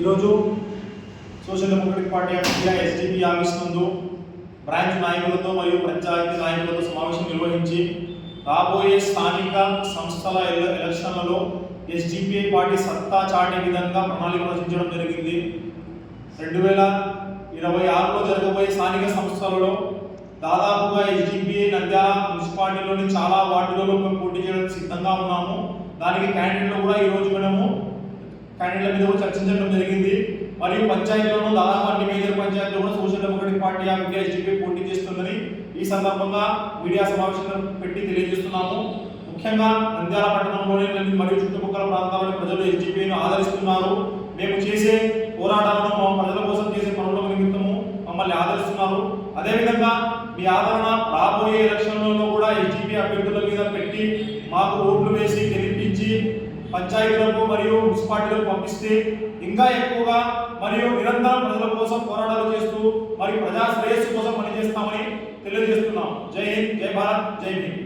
ఈరోజు Social Democratic Party of India SDPI office branch నాయకులతో మరియు పంచాయతీ నాయకులతో సమావేశం నిర్వహించి రాబోయే స్థానిక సంస్థల ఎలక్షన్లలో ఎస్డిపిఐ పార్టీ సత్తా చాటే విధంగా ప్రణాళిక రచించడం జరిగింది. రెండు వేల ఇరవై ఆరులో జరగబోయే స్థానిక సంస్థలలో దాదాపుగా ఎస్డిపిఐ నంద్యాల మున్సిపాలిటీలోని చాలా వార్డులలో మేము పోటీ చేయడానికి సిద్ధంగా ఉన్నాము. దానికి క్యాండిడేట్లు కూడా ఈరోజు మనం క్యాండిడేట్ల మీద కూడా చర్చించడం జరిగింది. మరియు పంచాయతీలోనూ దాదాపు అన్ని మేజర్ పంచాయతీలో కూడా Social Democratic Party of India SDPI పోటీ చేస్తుందని ఈ సందర్భంగా మీడియా సమావేశం పెట్టి తెలియజేస్తున్నాము. ముఖ్యంగా నంద్యాల పట్టణంలోని మరియు చుట్టుపక్కల ప్రాంతాల్లోని ప్రజలు ఎస్డిపిని ఆదరిస్తున్నారు. మేము చేసే పోరాటాలను మా ప్రజల కోసం చేసే పనుల నిమిత్తము మమ్మల్ని ఆదరిస్తున్నారు. అదేవిధంగా మీ ఆదరణ రాబోయే ఎలక్షన్లలో కూడా ఎస్డిపి అభ్యర్థుల మీద పెట్టి మాకు ఓట్లు వేసి పంచాయతీలకు మరియు మున్సిపాలిటీలకు పంపిస్తే ఇంకా ఎక్కువగా మరియు నిరంతరం ప్రజల కోసం పోరాటాలు చేస్తూ మరియు ప్రజా శ్రేయస్సు కోసం పనిచేస్తామని తెలియజేస్తున్నాం. జై హింద్ జై భారత్ జై భీమ్.